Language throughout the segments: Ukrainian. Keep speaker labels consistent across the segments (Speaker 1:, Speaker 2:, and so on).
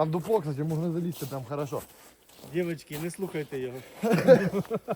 Speaker 1: Там дупло, кстати, можна залізти прям хорошо.
Speaker 2: Дівчатки, не слухайте його.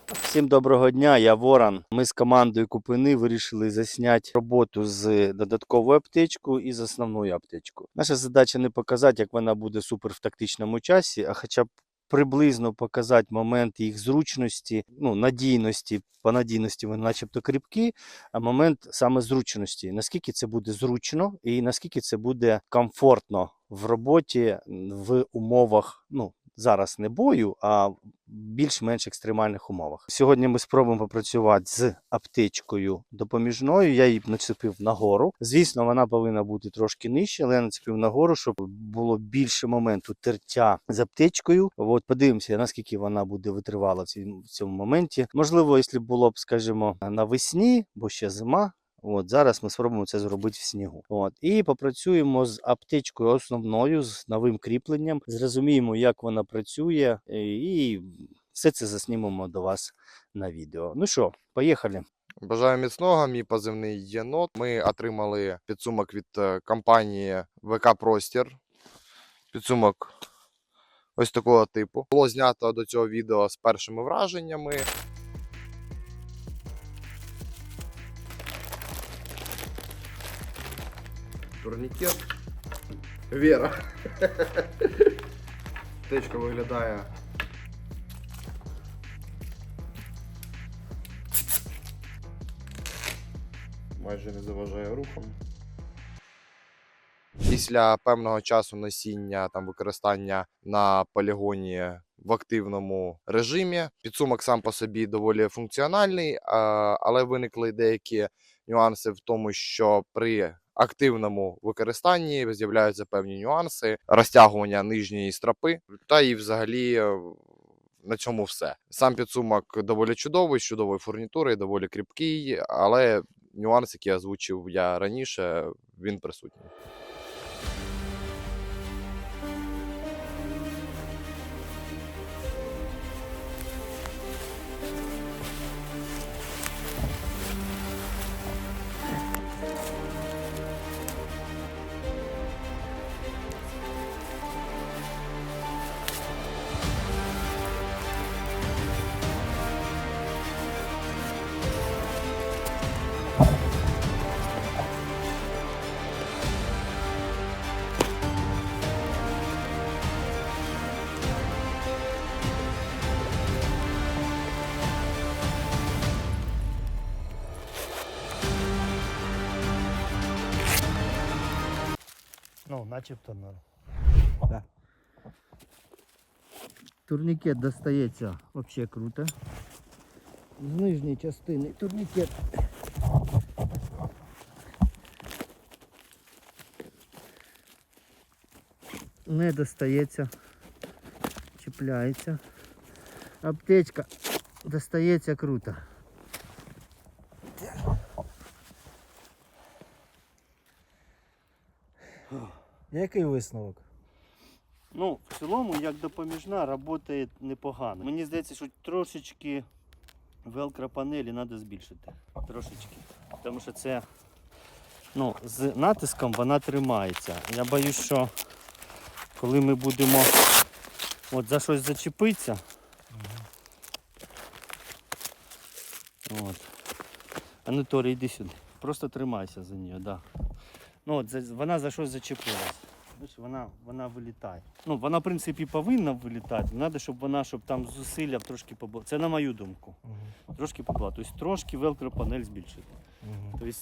Speaker 3: Всім доброго дня, я Ворон. Ми з командою Купини вирішили засняти роботу з додатковою аптечкою і з основною аптечкою. Наша задача не показати, як вона буде супер в тактичному часі, а хоча б приблизно показати момент їх зручності, ну, надійності. По надійності вони начебто кріпкі, а момент саме зручності. Наскільки це буде зручно і наскільки це буде комфортно в роботі в умовах, ну, зараз не бою, а більш-менш екстремальних умовах. Сьогодні ми спробуємо попрацювати з аптечкою допоміжною. Я її нацепив нагору. Звісно, вона повинна бути трошки нижче, але я нацепив нагору, щоб було більше моменту тертя з аптечкою. От подивимося, наскільки вона буде витривала в цьому моменті. Можливо, якщо було б, скажімо, навесні, бо ще зима. От зараз ми спробуємо це зробити в снігу. От і попрацюємо з аптечкою основною, з новим кріпленням. Зрозуміємо, як вона працює, е, і все це заснімемо до вас на відео. Ну що, поїхали.
Speaker 1: Бажаю міцного, мій позивний єнот. Ми отримали підсумок від е, компанії ВК Простір. Підсумок ось такого типу. Було знято до цього відео з першими враженнями. Турнікет. Віра. Течка виглядає майже не заважає рухом. Після певного часу носіння там використання на полігоні в активному режимі. Підсумок сам по собі доволі функціональний, але виникли деякі нюанси в тому, що при активному використанні з'являються певні нюанси розтягування нижньої стропи, та і взагалі. е, На цьому все. Сам підсумок доволі чудовий, з чудової фурнітури, доволі кріпкий, але нюанс, який озвучив я раніше, він присутній.
Speaker 2: Начебто норм.
Speaker 3: Турнікет достається взагалі круто. З нижньої частини турнікет. Не достається, чіпляється. Аптечка достається круто.
Speaker 2: Який висновок?
Speaker 3: Ну, в цілому, як допоміжна, працює непогано. Мені здається, що трошечки велкро панелі треба збільшити. Трошечки. Тому що це ну, з натиском вона тримається. Я боюсь, що коли ми будемо от за щось зачепитися. От. Анатолій, йди сюди. Просто тримайся за нею, да. Ну, от, вона за щось зачепилась. Вона, вона вилітає. Ну, вона, в принципі, повинна вилітати. Треба, щоб вона, щоб там зусилля трошки побула. Це на мою думку. Трошки побула. Тобто трошки велкро-панель збільшити. Тобто е,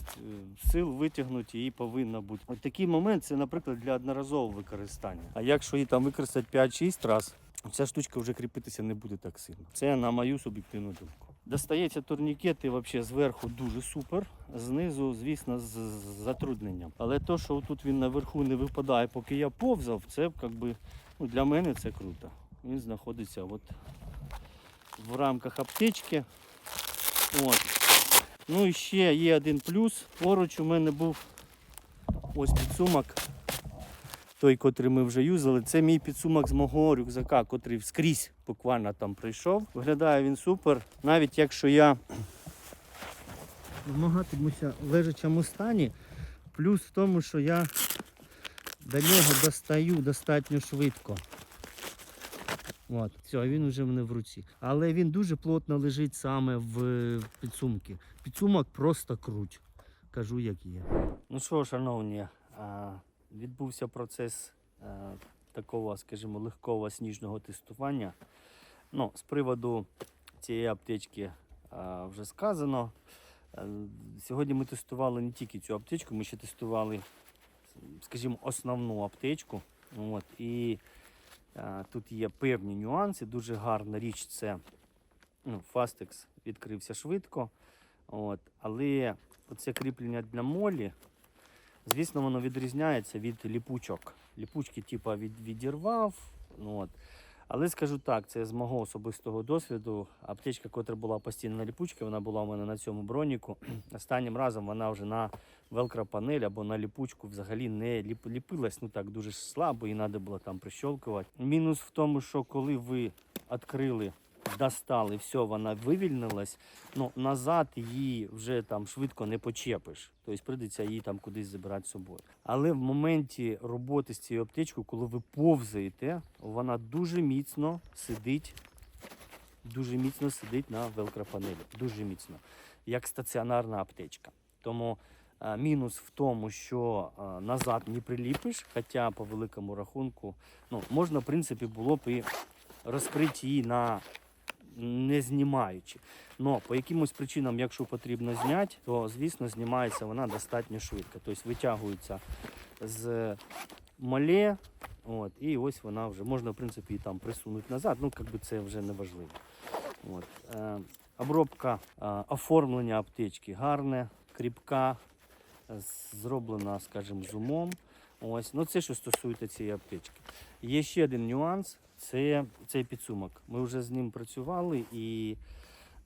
Speaker 3: сил витягнути її повинно бути. От такий момент це, наприклад, для одноразового використання. А якщо її там використати 5-6 разів, ця штучка вже кріпитися не буде так сильно. Це на мою суб'єктивну думку. Достається турнікети взагалі зверху дуже супер, знизу, звісно, з затрудненням. Але то, що тут він наверху не випадає, поки я повзав, це якби, ну, для мене це круто. Він знаходиться от в рамках аптечки. От. Ну і ще є один плюс. Поруч у мене був ось підсумок. Той, котрий ми вже юзали, це мій підсумок з мого рюкзака, котрий скрізь буквально там прийшов. Виглядає він супер. Навіть якщо я вмагатимуся в лежачому стані, плюс в тому, що я до нього достаю достатньо швидко. От, все, він вже в мене в руці. Але він дуже плотно лежить саме в підсумки. Підсумок просто круть. Кажу, як є. Ну що, шановні, відбувся процес а, такого, скажімо, легкого сніжного тестування. Ну, з приводу цієї аптечки а, вже сказано. Е, Сьогодні ми тестували не тільки цю аптечку, ми ще тестували, скажімо, основну аптечку. От, і тут є певні нюанси. Дуже гарна річ це ну, Fastex відкрився швидко. От, але оце кріплення для молі, звісно, воно відрізняється від ліпучок. Ліпучки, типа, від, відірвав. Ну, от. Але скажу так, це з мого особистого досвіду. Аптечка, котра була постійно на ліпучці, вона була у мене на цьому броніку. Останнім разом вона вже на велкропанель або на ліпучку взагалі не ліп, ліпилась. Ну так дуже слабо, і треба було там прищолкувати. Мінус в тому, що коли ви відкрили, достали, все, вона вивільнилась, ну назад її вже там швидко не почепиш. Тобто прийдеться її там кудись забирати з собою. Але в моменті роботи з цією аптечкою, коли ви повзаєте, вона дуже міцно сидить, дуже міцно сидить на велкропанелі. Дуже міцно, як стаціонарна аптечка. Тому а, мінус в тому, що а, назад не приліпиш, хоча по великому рахунку, ну, можна, в принципі, було б і розкрити її на не знімаючи. Но по якимось причинам, якщо потрібно зняти, то звісно знімається вона достатньо швидко. Тобто витягується з мале, от, і ось вона вже можна в принципі її там присунути назад. Ну, якби це вже не важливо. От. Е, обробка е, оформлення аптечки гарне, кріпка, зроблена, скажімо, з умом. Ось. Ну, це що стосується цієї аптечки. Є ще один нюанс це цей підсумок. Ми вже з ним працювали і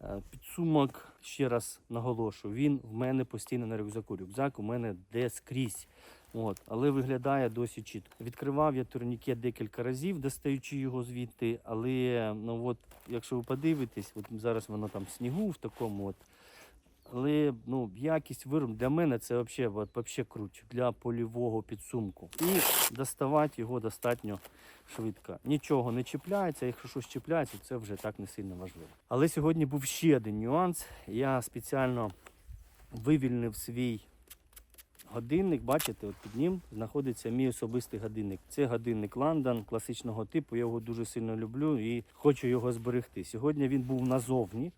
Speaker 3: е, підсумок, ще раз наголошую, він в мене постійно на рюкзаку. Рюкзак у мене де скрізь. От, але виглядає досить чітко. Відкривав я турнікет декілька разів, достаючи його звідти. Але ну от, якщо ви подивитесь, от зараз воно там в снігу в такому от. Але ну, якість вироб для мене це взагалі, вообще круть для польового підсумку. І доставати його достатньо швидко. Нічого не чіпляється, якщо щось чіпляється, це вже так не сильно важливо. Але сьогодні був ще один нюанс. Я спеціально вивільнив свій годинник. Бачите, от під ним знаходиться мій особистий годинник. Це годинник Лондон класичного типу. Я його дуже сильно люблю і хочу його зберегти. Сьогодні він був назовні.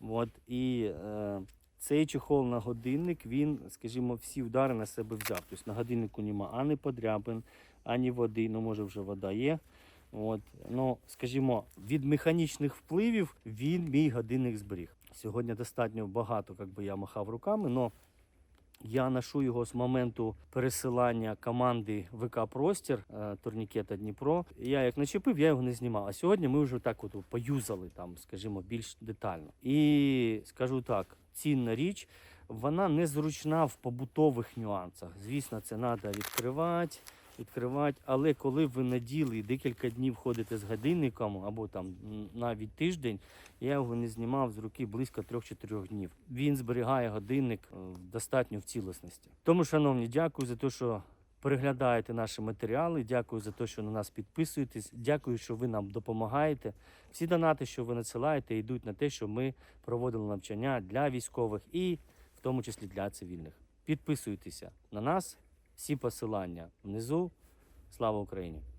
Speaker 3: От, і е, цей чехол на годинник, він, скажімо, всі удари на себе взяв. Тобто на годиннику нема ані подряпин, ані води, ну може вже вода є. От, ну, скажімо, від механічних впливів він мій годинник зберіг. Сьогодні достатньо багато, як би я махав руками, але я ношу його з моменту пересилання команди ВК Простір е, турнікета Дніпро. Я як начепив, я його не знімав. А сьогодні ми вже так от поюзали там, скажімо, більш детально. І скажу так, цінна річ, вона незручна в побутових нюансах. Звісно, це треба відкривати. Відкривати, але коли ви наділи ділі декілька днів ходите з годинником або там навіть тиждень, я його не знімав з руки близько 3-4 днів. Він зберігає годинник е, достатньо в цілісності. Тому, шановні, дякую за те, що переглядаєте наші матеріали. Дякую за те, що на нас підписуєтесь. Дякую, що ви нам допомагаєте. Всі донати, що ви надсилаєте, йдуть на те, що ми проводили навчання для військових і в тому числі для цивільних. Підписуйтеся на нас. Всі посилання внизу. Слава Україні!